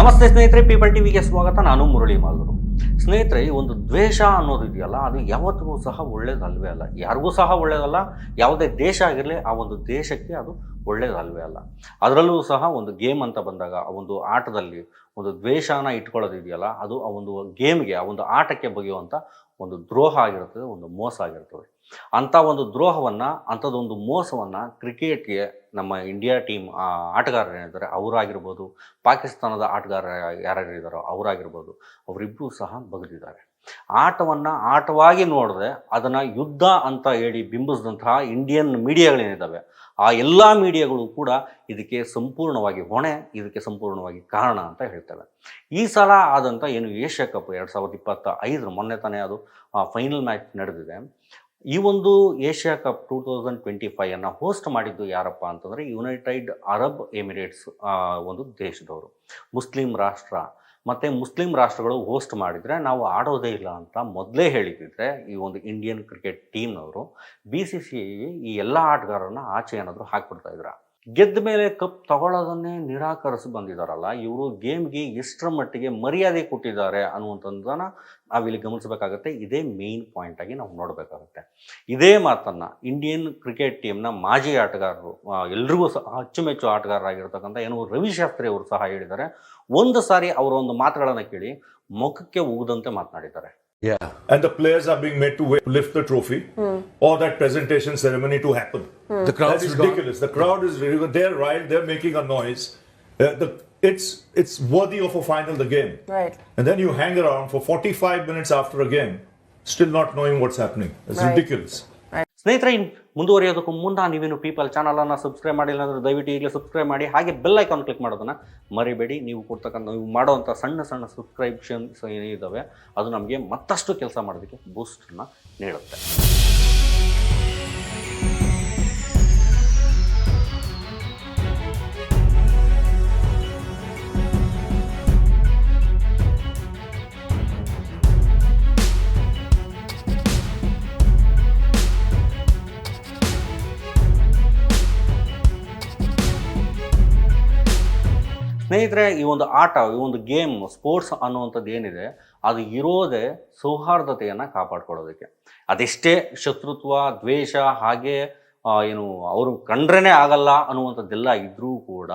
ನಮಸ್ತೆ ಸ್ನೇಹಿತರೆ, ಪೀಪಲ್ ಟಿವಿಗೆ ಸ್ವಾಗತ. ನಾನು ಮುರಳಿ ಮಾಲ್ಗರು ಸ್ನೇಹಿತರೆ ಒಂದು ದ್ವೇಷ ಅನ್ನೋದು ಇದೆಯಲ್ಲ, ಅದು ಯಾವತ್ತಿಗೂ ಸಹ ಒಳ್ಳೇದಲ್ವೇ ಅಲ್ಲ. ಯಾರಿಗೂ ಸಹ ಒಳ್ಳೇದಲ್ಲ, ಯಾವುದೇ ದೇಶ ಆಗಿರಲಿ, ಆ ಒಂದು ದೇಶಕ್ಕೆ ಅದು ಒಳ್ಳೇದಲ್ವೇ ಅಲ್ಲ. ಅದರಲ್ಲೂ ಸಹ ಒಂದು ಗೇಮ್ ಅಂತ ಬಂದಾಗ, ಆ ಒಂದು ಆಟದಲ್ಲಿ ಒಂದು ದ್ವೇಷನ ಇಟ್ಕೊಳ್ಳೋದಿದೆಯಲ್ಲ ಅದು ಆ ಒಂದು ಗೇಮ್ಗೆ, ಆ ಒಂದು ಆಟಕ್ಕೆ ಬಗೆಯುವಂಥ ಒಂದು ದ್ರೋಹ ಆಗಿರ್ತದೆ, ಒಂದು ಮೋಸ ಆಗಿರ್ತದೆ. ಅಂಥ ಒಂದು ದ್ರೋಹವನ್ನು, ಅಂಥದ್ದೊಂದು ಮೋಸವನ್ನು ಕ್ರಿಕೆಟ್ಗೆ ನಮ್ಮ ಇಂಡಿಯಾ ಟೀಮ್ ಆಟಗಾರರು ಏನಿದ್ದಾರೆ, ಅವರಾಗಿರ್ಬೋದು. ಪಾಕಿಸ್ತಾನದ ಆಟಗಾರ ಯಾರ್ಯಾರು ಇದ್ದಾರೋ ಅವರಾಗಿರ್ಬೋದು. ಅವರಿಬ್ಬರೂ ಸಹ ಬಗೆದಿದ್ದಾರೆ. ಆಟವನ್ನು ಆಟವಾಗಿ ನೋಡಿದ್ರೆ ಅದನ್ನು ಯುದ್ಧ ಅಂತ ಹೇಳಿ ಬಿಂಬಿಸಿದಂತಹ ಇಂಡಿಯನ್ ಮೀಡಿಯಾಗಳೇನಿದ್ದಾವೆ, ಆ ಎಲ್ಲ ಮೀಡಿಯಾಗಳು ಕೂಡ ಇದಕ್ಕೆ ಸಂಪೂರ್ಣವಾಗಿ ಹೊಣೆ, ಇದಕ್ಕೆ ಸಂಪೂರ್ಣವಾಗಿ ಕಾರಣ ಅಂತ ಹೇಳ್ತೇವೆ. ಈ ಸಲ ಆದಂಥ ಏನು ಏಷ್ಯಾ ಕಪ್ ಎರಡು ಸಾವಿರದ ಇಪ್ಪತ್ತ ಐದರ ಮೊನ್ನೆ ತಾನೇ ಅದು ಫೈನಲ್ ಮ್ಯಾಚ್ ನಡೆದಿದೆ. ಈ ಒಂದು Asia cup two thousand twenty ಫೈವನ್ನು host ಮಾಡಿದ್ದು ಯಾರಪ್ಪ ಅಂತಂದರೆ ಯುನೈಟೆಡ್ ಅರಬ್ ಎಮಿರೇಟ್ಸ್ ಒಂದು ದೇಶದವರು. ಮುಸ್ಲಿಂ ರಾಷ್ಟ್ರ. ಮತ್ತು ಮುಸ್ಲಿಂ ರಾಷ್ಟ್ರಗಳು ಹೋಸ್ಟ್ ಮಾಡಿದರೆ ನಾವು ಆಡೋದೇ ಇಲ್ಲ ಅಂತ ಮೊದಲೇ ಹೇಳಿದ್ದಿದ್ರೆ ಈ ಒಂದು ಇಂಡಿಯನ್ ಕ್ರಿಕೆಟ್ ಟೀಮ್ನವರು ಬಿ ಸಿ ಸಿ ಈ ಎಲ್ಲ ಆಟಗಾರರನ್ನ ಆಚೆ ಏನಾದರೂ ಹಾಕ್ಬಿಡ್ತಾ ಇದ್ರ? ಗೆದ್ದ ಮೇಲೆ ಕಪ್ ತಗೊಳ್ಳೋದನ್ನೇ ನಿರಾಕರಿಸಿ ಬಂದಿದ್ದಾರಲ್ಲ ಇವರು ಗೇಮ್ಗೆ ಎಷ್ಟರ ಮಟ್ಟಿಗೆ ಮರ್ಯಾದೆ ಕೊಟ್ಟಿದ್ದಾರೆ ಅನ್ನುವಂಥದ್ದನ್ನು ನಾವಿಲ್ಲಿ ಗಮನಿಸಬೇಕಾಗತ್ತೆ. ಇದೇ ಮೇಯ್ನ್ ಪಾಯಿಂಟ್ ಆಗಿ ನಾವು ನೋಡಬೇಕಾಗುತ್ತೆ. ಇದೇ ಮಾತನ್ನು ಇಂಡಿಯನ್ ಕ್ರಿಕೆಟ್ ಟೀಮ್ನ ಮಾಜಿ ಆಟಗಾರರು ಎಲ್ರಿಗೂ ಸಹ ಅಚ್ಚುಮೆಚ್ಚು ಆಟಗಾರರಾಗಿರ್ತಕ್ಕಂಥ ಏನು ರವಿಶಾಸ್ತ್ರಿ ಅವರು ಸಹ ಹೇಳಿದ್ದಾರೆ. ಒಂದು ಸಾರಿ ಅವರ ಒಂದು ಮಾತುಗಳನ್ನು ಕೇಳಿ ಮುಖಕ್ಕೆ ಉಗದಂತೆ ಮಾತನಾಡಿದ್ದಾರೆ. Yeah. and the players are being made to lift the trophy. Or that presentation ceremony to happen. Hmm. The crowd That's is gone. ridiculous. The crowd is really- they're right. They're making a noise. Uh, the, it's it's worthy of a final the game. Right. And then you hang around for 45 minutes after a game, still not knowing what's happening. It's Right. ridiculous. ಸ್ನೇಹಿತರೆ ಇನ್ ಮುಂದುವರಿಯೋದಕ್ಕೂ ಮುನ್ನ ನೀವೇನು people ಚಾನಲನ್ನು subscribe ಮಾಡಿಲ್ಲ ಅಂದರೆ ದಯವಿಟ್ಟು ಈಗಲೇ subscribe ಮಾಡಿ ಹಾಗೆ ಬೆಲ್ ಐಕಾನ್ ಕ್ಲಿಕ್ ಮಾಡೋದನ್ನು ಮರಿಬೇಡಿ ನೀವು ಕೊಡ್ತಕ್ಕಂಥ ನೀವು ಮಾಡುವಂಥ ಸಣ್ಣ ಸಣ್ಣ ಸಬ್ಸ್ಕ್ರೈಬ್ಷನ್ಸ್ ಏನಿದ್ದಾವೆ ಅದು ನಮಗೆ ಮತ್ತಷ್ಟು ಕೆಲಸ ಮಾಡೋದಕ್ಕೆ ಬೂಸ್ಟನ್ನು ನೀಡುತ್ತೆ ಸ್ನೇಹಿತರೆ ಈ ಒಂದು ಆಟ ಈ ಒಂದು ಗೇಮ್ ಸ್ಪೋರ್ಟ್ಸ್ ಅನ್ನುವಂಥದ್ದು ಏನಿದೆ ಅದು ಇರೋದೇ ಸೌಹಾರ್ದತೆಯನ್ನು ಕಾಪಾಡ್ಕೊಳ್ಳೋದಕ್ಕೆ. ಅದೆಷ್ಟೇ ಶತ್ರುತ್ವ ದ್ವೇಷ ಹಾಗೆ ಏನು ಅವರು ಕಂಡ್ರೇ ಆಗಲ್ಲ ಅನ್ನುವಂಥದ್ದೆಲ್ಲ ಇದ್ದರೂ ಕೂಡ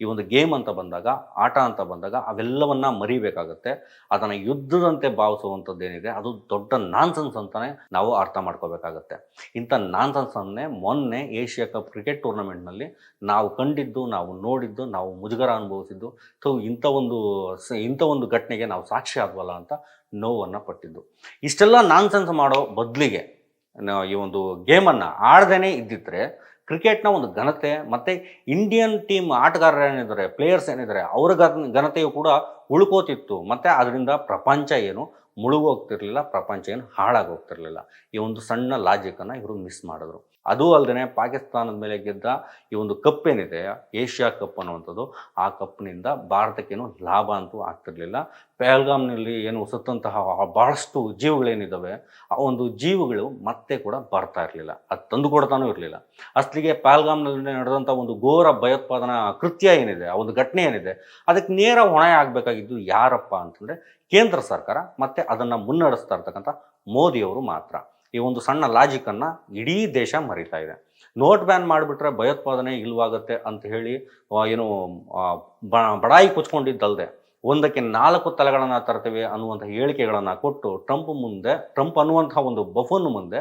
ಈ ಒಂದು ಗೇಮ್ ಅಂತ ಬಂದಾಗ, ಆಟ ಅಂತ ಬಂದಾಗ ಅವೆಲ್ಲವನ್ನ ಮರಿಬೇಕಾಗತ್ತೆ. ಅದನ್ನು ಯುದ್ಧದಂತೆ ಭಾವಿಸುವಂಥದ್ದು ಏನಿದೆ, ಅದು ದೊಡ್ಡ ನಾನ್ಸೆನ್ಸ್ ಅಂತಲೇ ನಾವು ಅರ್ಥ ಮಾಡ್ಕೋಬೇಕಾಗತ್ತೆ. ಇಂಥ ನಾನ್ಸೆನ್ಸನ್ನೇ ಮೊನ್ನೆ ಏಷ್ಯಾ ಕಪ್ ಕ್ರಿಕೆಟ್ ಟೂರ್ನಮೆಂಟ್ನಲ್ಲಿ ನಾವು ಕಂಡಿದ್ದು, ನಾವು ನೋಡಿದ್ದು, ನಾವು ಮುಜುಗರ ಅನುಭವಿಸಿದ್ದು. ಸೊ ಇಂಥ ಒಂದು ಇಂಥ ಒಂದು ಘಟನೆಗೆ ನಾವು ಸಾಕ್ಷಿ ಆದ್ವಲ್ಲ ಅಂತ ನೋವನ್ನು ಪಟ್ಟಿದ್ದು. ಇಷ್ಟೆಲ್ಲ ನಾನ್ಸೆನ್ಸ್ ಮಾಡೋ ಬದಲಿಗೆ ಈ ಒಂದು ಗೇಮನ್ನು ಆಡ್ದೇ ಇದ್ದಿದ್ರೆ ಕ್ರಿಕೆಟ್ನ ಒಂದು ಘನತೆ, ಮತ್ತು ಇಂಡಿಯನ್ ಟೀಮ್ ಆಟಗಾರರು ಏನಿದ್ದಾರೆ ಪ್ಲೇಯರ್ಸ್ ಏನಿದ್ದಾರೆ, ಅವರ ಘನ ಘನತೆಯು ಕೂಡ ಉಳ್ಕೋತಿತ್ತು. ಮತ್ತು ಅದರಿಂದ ಪ್ರಪಂಚ ಏನು ಮುಳುಗೋಗ್ತಿರಲಿಲ್ಲ, ಪ್ರಪಂಚ ಏನು ಹಾಳಾಗೋಗ್ತಿರಲಿಲ್ಲ. ಈ ಒಂದು ಸಣ್ಣ ಲಾಜಿಕನ್ನು ಇವರು ಮಿಸ್ ಮಾಡಿದ್ರು. ಅದೂ ಅಲ್ಲದೆ ಪಾಕಿಸ್ತಾನದ ಮೇಲೆ ಗೆದ್ದ ಈ ಒಂದು ಕಪ್ ಏನಿದೆ ಏಷ್ಯಾ ಕಪ್ ಅನ್ನುವಂಥದ್ದು, ಆ ಕಪ್ನಿಂದ ಭಾರತಕ್ಕೇನು ಲಾಭ ಅಂತೂ ಆಗ್ತಿರಲಿಲ್ಲ. ಪೆಹಲ್ಗಾಮ್ನಲ್ಲಿ ಏನು ಸತ್ತಂತಹ ಭಾಳಷ್ಟು ಜೀವಗಳೇನಿದ್ದಾವೆ ಆ ಒಂದು ಜೀವಗಳು ಮತ್ತೆ ಕೂಡ ಬರ್ತಾ ಇರಲಿಲ್ಲ. ಅದು ತಂದು ಕೊಡ್ತಾನೂ ಇರಲಿಲ್ಲ. ಅಸಲಿಗೆ ಪೆಹಲ್ಗಾಮ್ನಲ್ಲಿ ನಡೆದಂಥ ಒಂದು ಘೋರ ಭಯೋತ್ಪಾದನಾ ಕೃತ್ಯ ಏನಿದೆ, ಆ ಒಂದು ಘಟನೆ ಏನಿದೆ, ಅದಕ್ಕೆ ನೇರ ಹೊಣೆ ಆಗಬೇಕಾಗಿದ್ದು ಯಾರಪ್ಪ ಅಂತಂದರೆ ಕೇಂದ್ರ ಸರ್ಕಾರ ಮತ್ತು ಅದನ್ನು ಮುನ್ನಡೆಸ್ತಾ ಇರ್ತಕ್ಕಂಥ ಮೋದಿಯವರು ಮಾತ್ರ. ಈ ಒಂದು ಸಣ್ಣ ಲಾಜಿಕನ್ನು ಇಡೀ ದೇಶ ಮರಿತಾ ಇದೆ. ನೋಟ್ ಬ್ಯಾನ್ ಮಾಡಿಬಿಟ್ರೆ ಭಯೋತ್ಪಾದನೆ ಇಲ್ವಾಗತ್ತೆ ಅಂತ ಹೇಳಿ ಏನು ಬಡಾಯಿ ಕುಚ್ಕೊಂಡಿದ್ದಲ್ದೆ ಒಂದಕ್ಕೆ ನಾಲ್ಕು ತಲೆಗಳನ್ನು ತರ್ತೀವಿ ಅನ್ನುವಂಥ ಹೇಳಿಕೆಗಳನ್ನು ಕೊಟ್ಟು ಟ್ರಂಪ್ ಮುಂದೆ ಟ್ರಂಪ್ ಅನ್ನುವಂಥ ಒಂದು ಬಫನ್ ಮುಂದೆ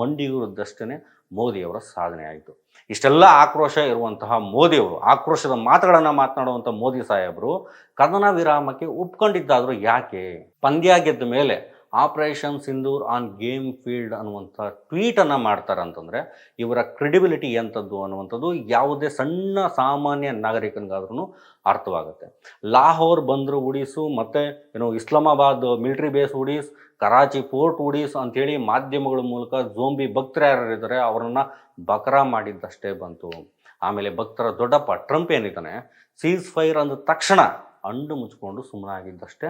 ಮಂಡಿಯೂರದಷ್ಟೇ ಮೋದಿಯವರ ಸಾಧನೆ ಆಯಿತು. ಇಷ್ಟೆಲ್ಲ ಆಕ್ರೋಶ ಇರುವಂತಹ ಮೋದಿಯವರು, ಆಕ್ರೋಶದ ಮಾತುಗಳನ್ನು ಮಾತನಾಡುವಂಥ ಮೋದಿ ಸಾಹೇಬರು ಕದನ ವಿರಾಮಕ್ಕೆ ಒಪ್ಕೊಂಡಿದ್ದಾದರೂ ಯಾಕೆ? ಪಂದ್ಯ ಗೆದ್ದ ಮೇಲೆ operation Sindoor on game field ಅನ್ನುವಂಥ ಟ್ವೀಟನ್ನು ಮಾಡ್ತಾರೆ ಅಂತಂದರೆ, ಇವರ ಕ್ರೆಡಿಬಿಲಿಟಿ ಎಂಥದ್ದು ಅನ್ನುವಂಥದ್ದು ಯಾವುದೇ ಸಣ್ಣ ಸಾಮಾನ್ಯ ನಾಗರಿಕನಿಗಾದ್ರೂ ಅರ್ಥವಾಗುತ್ತೆ. ಲಾಹೋರ್ ಬಂದರು ಉಡೀಸು, ಮತ್ತು ಏನು ಇಸ್ಲಾಮಾಬಾದ್ ಮಿಲಿಟರಿ ಬೇಸ್ ಉಡೀಸ್, ಕರಾಚಿ ಪೋರ್ಟ್ ಉಡೀಸ್ ಅಂಥೇಳಿ ಮಾಧ್ಯಮಗಳ ಮೂಲಕ ಜೋಂಬಿ ಭಕ್ತರು ಯಾರಿದ್ದಾರೆ ಅವರನ್ನು ಬಕರಾ ಮಾಡಿದ್ದಷ್ಟೇ ಬಂತು. ಆಮೇಲೆ ಭಕ್ತರ ದೊಡ್ಡಪ್ಪ ಟ್ರಂಪ್ ಏನಿದ್ದಾನೆ ಸೀಸ್ ಫೈರ್ ಅಂದ ತಕ್ಷಣ ಅಂಡು ಮುಚ್ಕೊಂಡು ಸುಮ್ಮನಾಗಿದ್ದಷ್ಟೇ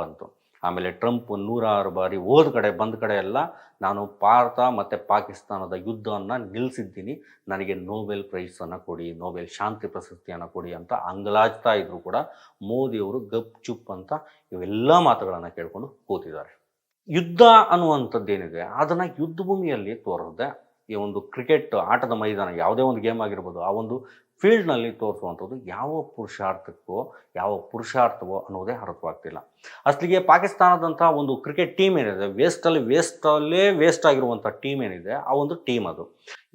ಬಂತು. ಆಮೇಲೆ ಟ್ರಂಪ್ ನೂರಾರು ಬಾರಿ ಹೋದ ಕಡೆ ಬಂದ ಕಡೆ ಎಲ್ಲ ನಾನು ಭಾರತ ಮತ್ತು ಪಾಕಿಸ್ತಾನದ ಯುದ್ಧವನ್ನು ನಿಲ್ಲಿಸಿದ್ದೀನಿ. ನನಗೆ ನೋಬೆಲ್ ಪ್ರೈಸನ್ನು ಕೊಡಿ ನೋಬೆಲ್ ಶಾಂತಿ ಪ್ರಶಸ್ತಿಯನ್ನು ಕೊಡಿ ಅಂತ ಅಂಗಲಾಚ್ತಾ ಇದ್ರು ಕೂಡ ಮೋದಿಯವರು ಗಪ್ ಚುಪ್ ಅಂತ ಇವೆಲ್ಲ ಮಾತುಗಳನ್ನು ಕೇಳಿಕೊಂಡು ಕೂತಿದ್ದಾರೆ. ಯುದ್ಧ ಅನ್ನುವಂಥದ್ದೇನಿದೆ, ಅದನ್ನು ಯುದ್ಧ ಭೂಮಿಯಲ್ಲಿ ತೋರದೆ ಈ ಒಂದು ಕ್ರಿಕೆಟ್ ಆಟದ ಮೈದಾನ ಯಾವುದೇ ಒಂದು ಗೇಮ್ ಆಗಿರ್ಬೋದು, ಆ ಒಂದು ಫೀಲ್ಡ್ನಲ್ಲಿ ತೋರಿಸುವಂಥದ್ದು ಯಾವ ಪುರುಷಾರ್ಥಕ್ಕೋ, ಯಾವ ಪುರುಷಾರ್ಥವೋ ಅನ್ನೋದೇ ಅರ್ಥವಾಗ್ತಿಲ್ಲ. ಅಸಲಿಗೆ ಪಾಕಿಸ್ತಾನದಂಥ ಒಂದು ಕ್ರಿಕೆಟ್ ಟೀಮ್ ಏನಿದೆ ವೇಸ್ಟಲ್ಲಿ ವೇಸ್ಟಲ್ಲೇ ವೇಸ್ಟ್ ಆಗಿರುವಂಥ ಟೀಮ್ ಏನಿದೆ, ಆ ಒಂದು ಟೀಮ್ ಅದು.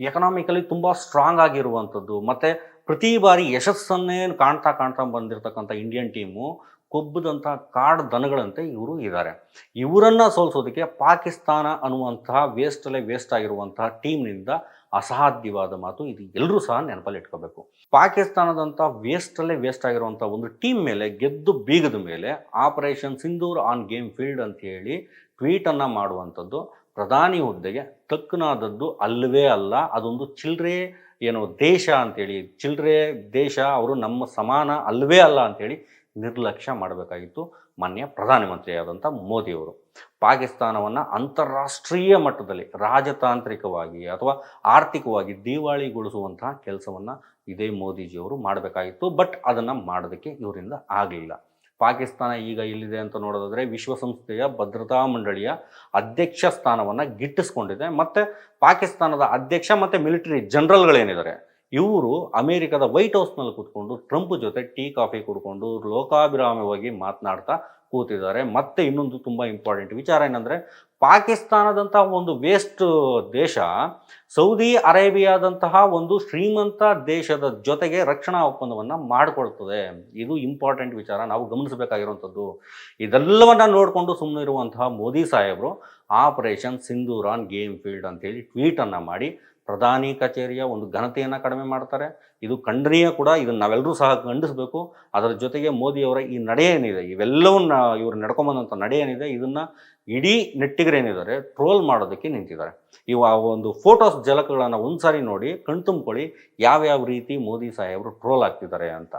ಎಕನಾಮಿಕಲಿ ತುಂಬ ಸ್ಟ್ರಾಂಗ್ ಆಗಿರುವಂಥದ್ದು, ಮತ್ತು ಪ್ರತಿ ಬಾರಿ ಯಶಸ್ಸನ್ನೇ ಕಾಣ್ತಾ ಕಾಣ್ತಾ ಬಂದಿರತಕ್ಕಂಥ ಇಂಡಿಯನ್ ಟೀಮು ಕೊಬ್ಬದಂಥ ಕಾಡು ದನಗಳಂತೆ ಇವರು ಇದ್ದಾರೆ ಇವರನ್ನು ಸೋಲಿಸೋದಕ್ಕೆ ಪಾಕಿಸ್ತಾನ ಅನ್ನುವಂತಹ ವೇಸ್ಟಲ್ಲೇ ವೇಸ್ಟ್ ಆಗಿರುವಂತಹ ಟೀಮ್ನಿಂದ ಅಸಾಧ್ಯವಾದ ಮಾತು ಇದು ಎಲ್ಲರೂ ಸಹ ನೆನಪಲ್ಲಿ ಇಟ್ಕೋಬೇಕು. ಪಾಕಿಸ್ತಾನದಂಥ ವೇಸ್ಟಲ್ಲೇ ವೇಸ್ಟ್ ಆಗಿರುವಂಥ ಒಂದು ಟೀಮ್ ಮೇಲೆ ಗೆದ್ದು ಬೀಗದ ಮೇಲೆ operation Sindoor on game field ಅಂತ ಹೇಳಿ ಟ್ವೀಟನ್ನು ಮಾಡುವಂಥದ್ದು ಪ್ರಧಾನಿ ಹುದ್ದೆಗೆ ತಕ್ಕನಾದದ್ದು ಅಲ್ಲವೇ ಅಲ್ಲ, ಅದೊಂದು ಚಿಲ್ಲರೆ ಏನು ದೇಶ ಅಂತೇಳಿ ಚಿಲ್ಲರೆ ದೇಶ ಅವರು ನಮ್ಮ ಸಮಾನ ಅಲ್ಲವೇ ಅಲ್ಲ ಅಂತೇಳಿ ನಿರ್ಲಕ್ಷ್ಯ ಮಾಡಬೇಕಾಗಿತ್ತು ಮಾನ್ಯ ಪ್ರಧಾನಮಂತ್ರಿಯಾದಂಥ ಮೋದಿಯವರು. ಪಾಕಿಸ್ತಾನವನ್ನು ಅಂತಾರಾಷ್ಟ್ರೀಯ ಮಟ್ಟದಲ್ಲಿ ರಾಜತಾಂತ್ರಿಕವಾಗಿ ಅಥವಾ ಆರ್ಥಿಕವಾಗಿ ದಿವಾಳಿಗೊಳಿಸುವಂತಹ ಕೆಲಸವನ್ನು ಇದೇ ಮೋದಿಜಿಯವರು ಮಾಡಬೇಕಾಗಿತ್ತು. ಬಟ್ ಅದನ್ನು ಮಾಡೋದಕ್ಕೆ ಇವರಿಂದ ಆಗಲಿಲ್ಲ. ಪಾಕಿಸ್ತಾನ ಈಗ ಎಲ್ಲಿದೆ ಅಂತ ನೋಡೋದಾದರೆ ವಿಶ್ವಸಂಸ್ಥೆಯ ಭದ್ರತಾ ಮಂಡಳಿಯ ಅಧ್ಯಕ್ಷ ಸ್ಥಾನವನ್ನು ಗಿಟ್ಟಿಸ್ಕೊಂಡಿದೆ. ಮತ್ತು ಪಾಕಿಸ್ತಾನದ ಅಧ್ಯಕ್ಷ ಮತ್ತು ಮಿಲಿಟರಿ ಜನರಲ್ಗಳೇನಿದ್ದಾರೆ? ಇವರು ಅಮೇರಿಕದ ವೈಟ್ ಹೌಸ್ನಲ್ಲಿ ಕೂತ್ಕೊಂಡು ಟ್ರಂಪ್ ಜೊತೆ ಟೀ, ಕಾಫಿ ಕುಡ್ಕೊಂಡು ಲೋಕಾಭಿರಾಮವಾಗಿ ಮಾತನಾಡ್ತಾ ಕೂತಿದ್ದಾರೆ. ಮತ್ತೆ ಇನ್ನೊಂದು ತುಂಬ ಇಂಪಾರ್ಟೆಂಟ್ ವಿಚಾರ ಏನಂದರೆ ಪಾಕಿಸ್ತಾನದಂತಹ ಒಂದು ವೇಸ್ಟ್ ದೇಶ, ಸೌದಿ ಅರೇಬಿಯಾದಂತಹ ಒಂದು ಶ್ರೀಮಂತ ದೇಶದ ಜೊತೆಗೆ ರಕ್ಷಣಾ ಒಪ್ಪಂದವನ್ನು ಮಾಡಿಕೊಳ್ತದೆ. ಇದು ಇಂಪಾರ್ಟೆಂಟ್ ವಿಚಾರ. ನಾವು ಗಮನಿಸಬೇಕಾಗಿರುವಂಥದ್ದು. ಇದೆಲ್ಲವನ್ನ ನೋಡಿಕೊಂಡು ಸುಮ್ಮನೆ ಇರುವಂತಹ ಮೋದಿ ಸಾಹೇಬರು, ಆಪರೇಷನ್ ಸಿಂಧೂರಾನ್ ಗೇಮ್ ಫೀಲ್ಡ್ ಅಂತೇಳಿ ಟ್ವೀಟನ್ನು ಮಾಡಿ ಪ್ರಧಾನಿ ಕಚೇರಿಯ ಒಂದು ಘನತೆಯನ್ನು ಕಡಿಮೆ ಮಾಡ್ತಾರೆ. ಇದು ಖಂಡನೀಯ ಕೂಡ ಇದನ್ನು ನಾವೆಲ್ಲರೂ ಸಹ ಖಂಡಿಸಬೇಕು. ಅದರ ಜೊತೆಗೆ ಮೋದಿಯವರ ಈ ನಡೆ ಏನಿದೆ ಇವೆಲ್ಲವನ್ನ ಇವರು ನಡ್ಕೊಂಬಂದಂಥ ನಡೆ ಏನಿದೆ, ಇದನ್ನು ಇಡೀ ನೆಟ್ಟಿಗರೇನಿದ್ದಾರೆ ಟ್ರೋಲ್ ಮಾಡೋದಕ್ಕೆ ನಿಂತಿದ್ದಾರೆ. ಇವು ಆ ಒಂದು ಫೋಟೋಸ್ ಜಲಕಗಳನ್ನು ಒಂದ್ಸಾರಿ ನೋಡಿ ಕಣ್ತುಂಬ್ಕೊಳ್ಳಿ ಯಾವ್ಯಾವ ರೀತಿ ಮೋದಿ ಸಾಹೇಬರು ಟ್ರೋಲ್ ಆಗ್ತಿದ್ದಾರೆ ಅಂತ.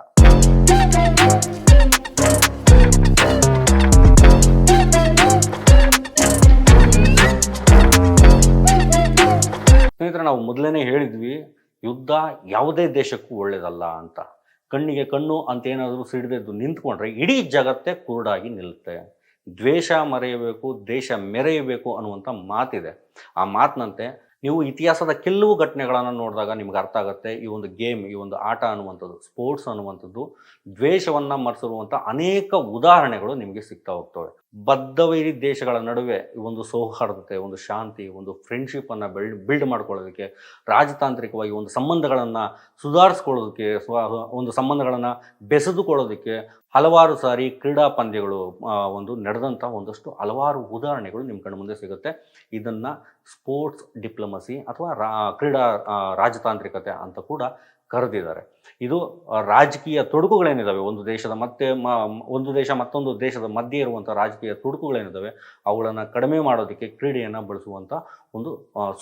ಸ್ನೇಹಿತರೆ, ನಾವು ಮೊದಲೇ ಹೇಳಿದ್ವಿ, ಯುದ್ಧ ಯಾವುದೇ ದೇಶಕ್ಕೂ ಒಳ್ಳೆಯದಲ್ಲ ಅಂತ. ಕಣ್ಣಿಗೆ ಕಣ್ಣು ಅಂತ ಏನಾದರೂ ಸಿಡಿದೆದ್ದು ನಿಂತ್ಕೊಂಡ್ರೆ ಇಡೀ ಜಗತ್ತೇ ಕುರುಡಾಗಿ ನಿಲ್ಲುತ್ತೆ. ದ್ವೇಷ ಮರೆಯಬೇಕು, ದೇಶ ಮೆರೆಯಬೇಕು ಅನ್ನುವಂಥ ಮಾತಿದೆ. ಆ ಮಾತಿನಂತೆ, ನೀವು ಇತಿಹಾಸದ ಕೆಲವು ಘಟನೆಗಳನ್ನು ನೋಡಿದಾಗ ನಿಮ್ಗೆ ಅರ್ಥ ಆಗುತ್ತೆ, ಈ ಒಂದು ಗೇಮ್, ಈ ಒಂದು ಆಟ ಅನ್ನುವಂಥದ್ದು, ಸ್ಪೋರ್ಟ್ಸ್ ಅನ್ನುವಂಥದ್ದು, ದ್ವೇಷವನ್ನು ಮರೆಸಿರುವಂಥ ಅನೇಕ ಉದಾಹರಣೆಗಳು ನಿಮಗೆ ಸಿಗ್ತಾ ಹೋಗ್ತವೆ. ಬದ್ಧವೈರಿ ದೇಶಗಳ ನಡುವೆ ಒಂದು ಸೌಹಾರ್ದತೆ, ಒಂದು ಶಾಂತಿ, ಒಂದು ಫ್ರೆಂಡ್ಶಿಪ್ಪನ್ನು ಬಿಲ್ಡ್ ಬಿಲ್ಡ್ ಮಾಡ್ಕೊಳ್ಳೋದಕ್ಕೆ, ರಾಜತಾಂತ್ರಿಕವಾಗಿ ಒಂದು ಸಂಬಂಧಗಳನ್ನು ಸುಧಾರಿಸ್ಕೊಳ್ಳೋದಕ್ಕೆ ಒಂದು ಸಂಬಂಧಗಳನ್ನು ಬೆಸೆದುಕೊಳ್ಳೋದಕ್ಕೆ ಹಲವಾರು ಸಾರಿ ಕ್ರೀಡಾ ಪಂದ್ಯಗಳು ಒಂದು ನಡೆದಂಥ ಒಂದಷ್ಟು ಹಲವಾರು ಉದಾಹರಣೆಗಳು ನಿಮ್ಮ ಕಣ್ಣು ಮುಂದೆ ಸಿಗುತ್ತೆ. ಇದನ್ನು ಸ್ಪೋರ್ಟ್ಸ್ ಡಿಪ್ಲೊಮಸಿ ಅಥವಾ ರಾ, ಕ್ರೀಡಾ ರಾಜತಾಂತ್ರಿಕತೆ ಅಂತ ಕೂಡ ಕರೆದಿದ್ದಾರೆ. ಇದು ರಾಜಕೀಯ ತೊಡಕುಗಳೇನಿದ್ದಾವೆ ಒಂದು ದೇಶದ ಮತ್ತೆ ಒಂದು ದೇಶ ಮತ್ತೊಂದು ದೇಶದ ಮಧ್ಯೆ ಇರುವಂಥ ರಾಜಕೀಯ ತೊಡಕುಗಳೇನಿದ್ದಾವೆ ಅವುಗಳನ್ನು ಕಡಿಮೆ ಮಾಡೋದಕ್ಕೆ ಕ್ರೀಡೆಯನ್ನು ಬಳಸುವಂಥ ಒಂದು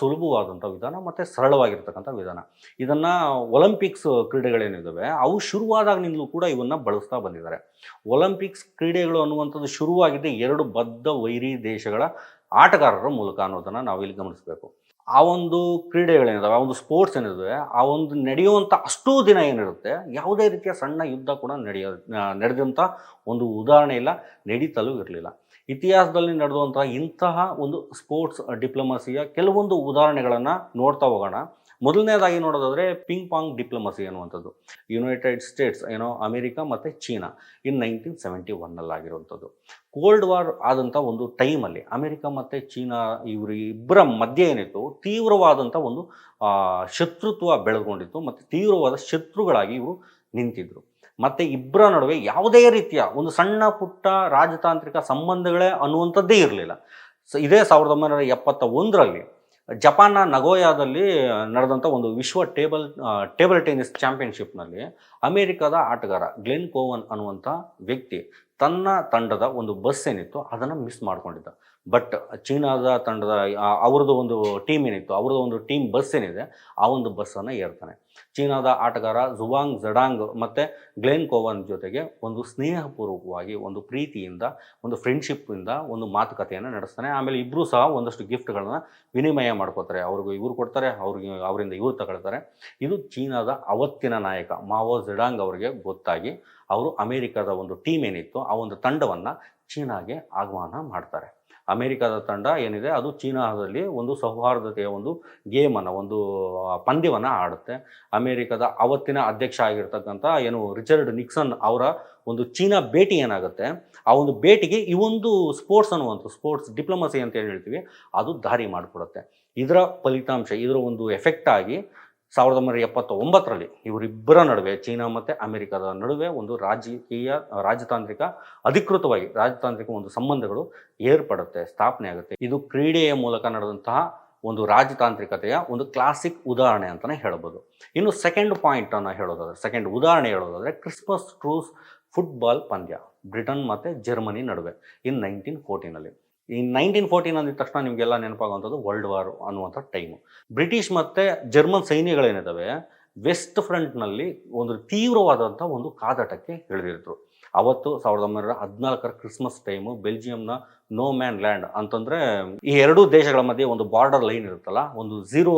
ಸುಲಭವಾದಂಥ ವಿಧಾನ ಮತ್ತು ಸರಳವಾಗಿರ್ತಕ್ಕಂಥ ವಿಧಾನ. ಇದನ್ನು ಒಲಿಂಪಿಕ್ಸ್ ಕ್ರೀಡೆಗಳೇನಿದ್ದಾವೆ ಅವು ಶುರುವಾದಾಗಿನಿಂದಲೂ ಕೂಡ ಇವನ್ನು ಬಳಸ್ತಾ ಬಂದಿದ್ದಾರೆ. ಒಲಿಂಪಿಕ್ಸ್ ಕ್ರೀಡೆಗಳು ಅನ್ನುವಂಥದ್ದು ಶುರುವಾಗಿದ್ದೇ ಎರಡು ಬದ್ಧ ವೈರಿ ದೇಶಗಳ ಆಟಗಾರರ ಮೂಲಕ ಅನ್ನೋದನ್ನು ನಾವು ಇಲ್ಲಿ ಗಮನಿಸಬೇಕು. ಆ ಒಂದು ಕ್ರೀಡೆಗಳೇನಿದಾವೆ ಆ ಒಂದು ಸ್ಪೋರ್ಟ್ಸ್ ಏನಿದಾವೆ, ಆ ಒಂದು ನಡೆಯುವಂಥ ಅಷ್ಟೂ ದಿನ ಏನಿರುತ್ತೆ, ಯಾವುದೇ ರೀತಿಯ ಸಣ್ಣ ಯುದ್ಧ ಕೂಡ ನಡೆಯೋ ನಡೆದಂಥ ಒಂದು ಉದಾಹರಣೆ ಇಲ್ಲ, ನಡೀತಲೂ ಇರಲಿಲ್ಲ. ಇತಿಹಾಸದಲ್ಲಿ ನಡೆದಂತಹ ಇಂತಹ ಒಂದು ಸ್ಪೋರ್ಟ್ಸ್ ಡಿಪ್ಲೊಮಸಿಯ ಕೆಲವೊಂದು ಉದಾಹರಣೆಗಳನ್ನು ನೋಡ್ತಾ ಹೋಗೋಣ. ಮೊದಲನೇದಾಗಿ ನೋಡೋದಾದರೆ ಪಿಂಗ್ ಪಾಂಗ್ ಡಿಪ್ಲೊಮಸಿ ಅನ್ನುವಂಥದ್ದು. ಯುನೈಟೆಡ್ ಸ್ಟೇಟ್ಸ್ ಏನೋ ಅಮೆರಿಕ ಮತ್ತು ಚೀನಾ, ಇನ್ ನೈನ್ಟೀನ್ ಸೆವೆಂಟಿ ಒನ್ನಲ್ಲಾಗಿರುವಂಥದ್ದು ಕೋಲ್ಡ್ ವಾರ್ ಆದಂಥ ಒಂದು ಟೈಮಲ್ಲಿ ಅಮೆರಿಕ ಮತ್ತು ಚೀನಾ ಇವರು ಇಬ್ಬರ ಮಧ್ಯೆ ಏನಿತ್ತು ತೀವ್ರವಾದಂಥ ಒಂದು ಶತ್ರುತ್ವ ಬೆಳೆದುಕೊಂಡಿತ್ತು ಮತ್ತು ತೀವ್ರವಾದ ಶತ್ರುಗಳಾಗಿ ಇವರು ನಿಂತಿದ್ದರು ಮತ್ತು ಇಬ್ಬರ ನಡುವೆ ಯಾವುದೇ ರೀತಿಯ ಒಂದು ಸಣ್ಣ ಪುಟ್ಟ ರಾಜತಾಂತ್ರಿಕ ಸಂಬಂಧಗಳೇ ಅನ್ನುವಂಥದ್ದೇ ಇರಲಿಲ್ಲ. ಸೊ, ಇದೇ ಸಾವಿರದ ಒಂಬೈನೂರ ಎಪ್ಪತ್ತ ಒಂದರಲ್ಲಿ ಜಪಾನ್ನ ನಗೋಯಾದಲ್ಲಿ ನಡೆದಂಥ ಒಂದು ವಿಶ್ವ ಟೇಬಲ್ ಟೇಬಲ್ ಟೆನ್ನಿಸ್ ಚಾಂಪಿಯನ್ಶಿಪ್ನಲ್ಲಿ ಅಮೇರಿಕದ ಆಟಗಾರ ಗ್ಲೆನ್ ಕೋವನ್ ಅನ್ನುವಂಥ ವ್ಯಕ್ತಿ ತನ್ನ ತಂಡದ ಒಂದು ಬಸ್ ಏನಿತ್ತು ಅದನ್ನು ಮಿಸ್ ಮಾಡ್ಕೊಂಡಿದ್ದ. ಬಟ್ ಚೀನಾದ ತಂಡದ ಅವ್ರದ್ದು ಒಂದು ಟೀಮ್ ಏನಿತ್ತು, ಅವ್ರದ್ದು ಒಂದು ಟೀಮ್ ಬಸ್ ಏನಿದೆ, ಆ ಒಂದು ಬಸ್ಸನ್ನು ಏರ್ತಾನೆ. ಚೀನಾದ ಆಟಗಾರ ಝುವಾಂಗ್ ಜಡಾಂಗ್ ಮತ್ತು ಗ್ಲೆನ್ ಕೋವನ್ ಜೊತೆಗೆ ಒಂದು ಸ್ನೇಹಪೂರ್ವಕವಾಗಿ, ಒಂದು ಪ್ರೀತಿಯಿಂದ, ಒಂದು ಫ್ರೆಂಡ್ಶಿಪ್ಪಿಂದ ಒಂದು ಮಾತುಕತೆಯನ್ನು ನಡೆಸ್ತಾನೆ. ಆಮೇಲೆ ಇಬ್ಬರೂ ಸಹ ಒಂದಷ್ಟು ಗಿಫ್ಟ್ಗಳನ್ನು ವಿನಿಮಯ ಮಾಡ್ಕೋತಾರೆ. ಅವ್ರಿಗೂ ಇವ್ರು ಕೊಡ್ತಾರೆ, ಅವ್ರಿಗೆ ಅವರಿಂದ ಇವರು ತಗೊಳ್ತಾರೆ. ಇದು ಚೀನಾದ ಅವತ್ತಿನ ನಾಯಕ ಮಾವೋ ಜಡಾಂಗ್ ಅವರಿಗೆ ಗೊತ್ತಾಗಿ, ಅವರು ಅಮೇರಿಕಾದ ಒಂದು ಟೀಮ್ ಏನಿತ್ತು, ಆ ಒಂದು ತಂಡವನ್ನು ಚೀನಾಗೆ ಆಹ್ವಾನ ಮಾಡ್ತಾರೆ. ಅಮೆರಿಕದ ತಂಡ ಏನಿದೆ, ಅದು ಚೀನಾದಲ್ಲಿ ಒಂದು ಸೌಹಾರ್ದತೆಯ ಒಂದು ಗೇಮನ್ನು, ಒಂದು ಪಂದ್ಯವನ್ನು ಆಡುತ್ತೆ. ಅಮೆರಿಕದ ಅವತ್ತಿನ ಅಧ್ಯಕ್ಷ ಆಗಿರ್ತಕ್ಕಂಥ ಏನು ರಿಚರ್ಡ್ ನಿಕ್ಸನ್ ಅವರ ಒಂದು ಚೀನಾ ಭೇಟಿ ಏನಾಗುತ್ತೆ, ಆ ಒಂದು ಭೇಟಿಗೆ ಈ ಒಂದು ಸ್ಪೋರ್ಟ್ಸ್ ಅನ್ನುವಂಥ, ಸ್ಪೋರ್ಟ್ಸ್ ಡಿಪ್ಲೊಮಸಿ ಅಂತ ಹೇಳ್ತೀವಿ, ಅದು ದಾರಿ ಮಾಡಿಕೊಡುತ್ತೆ. ಇದರ ಫಲಿತಾಂಶ, ಇದರ ಒಂದು ಎಫೆಕ್ಟ್ ಆಗಿ ಸಾವಿರದ ಒಂಬೈನೂರ ಎಪ್ಪತ್ತ ಒಂಬತ್ತರಲ್ಲಿ ಇವರಿಬ್ಬರ ನಡುವೆ ಚೀನಾ ಮತ್ತು ಅಮೆರಿಕದ ನಡುವೆ ಒಂದು ರಾಜಕೀಯ, ರಾಜತಾಂತ್ರಿಕ ಅಧಿಕೃತವಾಗಿ ರಾಜತಾಂತ್ರಿಕ ಒಂದು ಸಂಬಂಧಗಳು ಏರ್ಪಡುತ್ತೆ, ಸ್ಥಾಪನೆ ಆಗುತ್ತೆ. ಇದು ಕ್ರೀಡೆಯ ಮೂಲಕ ನಡೆದಂತಹ ಒಂದು ರಾಜತಾಂತ್ರಿಕತೆಯ ಒಂದು ಕ್ಲಾಸಿಕ್ ಉದಾಹರಣೆ ಅಂತಲೇ ಹೇಳ್ಬೋದು. ಇನ್ನು ಸೆಕೆಂಡ್ ಪಾಯಿಂಟನ್ನು ಹೇಳೋದಾದರೆ ಸೆಕೆಂಡ್ ಉದಾಹರಣೆ ಹೇಳೋದಾದರೆ ಕ್ರಿಸ್ಮಸ್ ಟ್ರೂಸ್ ಫುಟ್ಬಾಲ್ ಪಂದ್ಯ, ಬ್ರಿಟನ್ ಮತ್ತು ಜರ್ಮನಿ ನಡುವೆ ಇನ್ ನೈನ್ಟೀನ್ ಫೋರ್ಟೀನಲ್ಲಿ ಈ ನೈನ್ಟೀನ್ ಫೋರ್ಟೀನ್ ಅಂದಿದ ತಕ್ಷಣ ನಿಮಗೆಲ್ಲ ನೆನಪಾಗುವಂಥದ್ದು ವರ್ಲ್ಡ್ ವಾರ್ ಅನ್ನುವಂಥ ಟೈಮು ಬ್ರಿಟಿಷ್ ಮತ್ತು ಜರ್ಮನ್ ಸೈನ್ಯಗಳೇನಿದ್ದಾವೆ ವೆಸ್ಟ್ ಫ್ರಂಟ್ನಲ್ಲಿ ಒಂದು ತೀವ್ರವಾದಂಥ ಒಂದು ಕಾದಾಟಕ್ಕೆ ಇಳಿದಿದ್ರು. ಅವತ್ತು ಸಾವಿರದ ಒಂಬೈನೂರ ಹದಿನಾಲ್ಕರ ಕ್ರಿಸ್ಮಸ್ ಟೈಮು ಬೆಲ್ಜಿಯಂನ ನೋ ಮ್ಯಾನ್ ಲ್ಯಾಂಡ್ ಅಂತಂದ್ರೆ ಈ ಎರಡೂ ದೇಶಗಳ ಮಧ್ಯೆ ಒಂದು ಬಾರ್ಡರ್ ಲೈನ್ ಇರುತ್ತಲ್ಲ, ಒಂದು ಝೀರೋ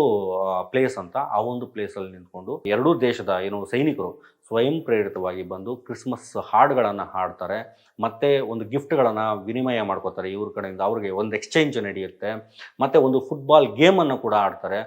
ಪ್ಲೇಸ್ ಅಂತ ಆ ಒಂದು ಪ್ಲೇಸಲ್ಲಿ ನಿಂತ್ಕೊಂಡು ಎರಡೂ ದೇಶದ ಏನು ಸೈನಿಕರು ಸ್ವಯಂ ಪ್ರೇರಿತವಾಗಿ ಬಂದು ಕ್ರಿಸ್ಮಸ್ ಹಾಡುಗಳನ್ನು ಹಾಡ್ತಾರೆ, ಮತ್ತು ಒಂದು ಗಿಫ್ಟ್ಗಳನ್ನು ವಿನಿಮಯ ಮಾಡ್ಕೋತಾರೆ, ಇವ್ರ ಕಡೆಯಿಂದ ಅವ್ರಿಗೆ ಒಂದು ಎಕ್ಸ್ಚೇಂಜ್ ನಡೆಯುತ್ತೆ, ಮತ್ತು ಒಂದು ಫುಟ್ಬಾಲ್ ಗೇಮನ್ನು ಕೂಡ ಆಡ್ತಾರೆ.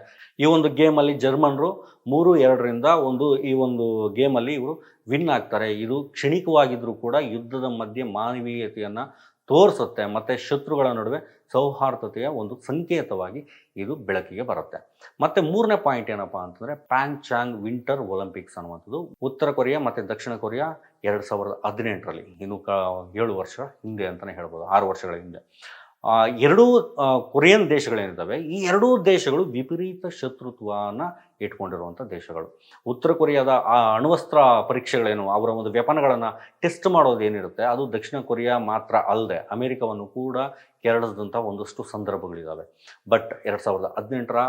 ಈ ಒಂದು ಗೇಮಲ್ಲಿ ಜರ್ಮನ್ರು ಮೂರು, ಎರಡರಿಂದ ಒಂದು ಈ ಒಂದು ಗೇಮಲ್ಲಿ ಇವರು ವಿನ್ ಆಗ್ತಾರೆ. ಇದು ಕ್ಷಣಿಕವಾಗಿದ್ದರೂ ಕೂಡ ಯುದ್ಧದ ಮಧ್ಯೆ ಮಾನವೀಯತೆಯನ್ನು ತೋರಿಸುತ್ತೆ, ಮತ್ತು ಶತ್ರುಗಳ ನಡುವೆ ಸೌಹಾರ್ದತೆಯ ಒಂದು ಸಂಕೇತವಾಗಿ ಇದು ಬೆಳಕಿಗೆ ಬರುತ್ತೆ. ಮತ್ತು ಮೂರನೇ ಪಾಯಿಂಟ್ ಏನಪ್ಪ ಅಂತಂದರೆ ಪ್ಯಾಂಗ್ ಚಾಂಗ್ ವಿಂಟರ್ ಒಲಿಂಪಿಕ್ಸ್ ಅನ್ನುವಂಥದ್ದು. ಉತ್ತರ ಕೊರಿಯಾ ಮತ್ತು ದಕ್ಷಿಣ ಕೊರಿಯಾ ಎರಡು ಸಾವಿರದ ಹದಿನೆಂಟರಲ್ಲಿ, ಇನ್ನು ಕ ಏಳು ವರ್ಷ ಹಿಂದೆ ಅಂತಲೇ ಹೇಳ್ಬೋದು, ಆರು ವರ್ಷಗಳ ಹಿಂದೆ. ಎರಡೂ ಕೊರಿಯನ್ ದೇಶಗಳೇನಿದ್ದಾವೆ, ಈ ಎರಡೂ ದೇಶಗಳು ವಿಪರೀತ ಶತ್ರುತ್ವನ ಇಟ್ಕೊಂಡಿರುವಂಥ ದೇಶಗಳು. ಉತ್ತರ ಕೊರಿಯಾದ ಆ ಅಣ್ವಸ್ತ್ರ ಪರೀಕ್ಷೆಗಳೇನು, ಅವರ ಒಂದು ವ್ಯಪನಗಳನ್ನು ಟೆಸ್ಟ್ ಮಾಡೋದೇನಿರುತ್ತೆ ಅದು ದಕ್ಷಿಣ ಕೊರಿಯಾ ಮಾತ್ರ ಅಲ್ಲದೆ ಅಮೆರಿಕವನ್ನು ಕೂಡ ಕೆರಳಿಸಿದಂಥ ಒಂದಷ್ಟು ಸಂದರ್ಭಗಳಿದ್ದಾವೆ ಬಟ್ ಎರಡು ಸಾವಿರದ ಹದಿನೆಂಟರ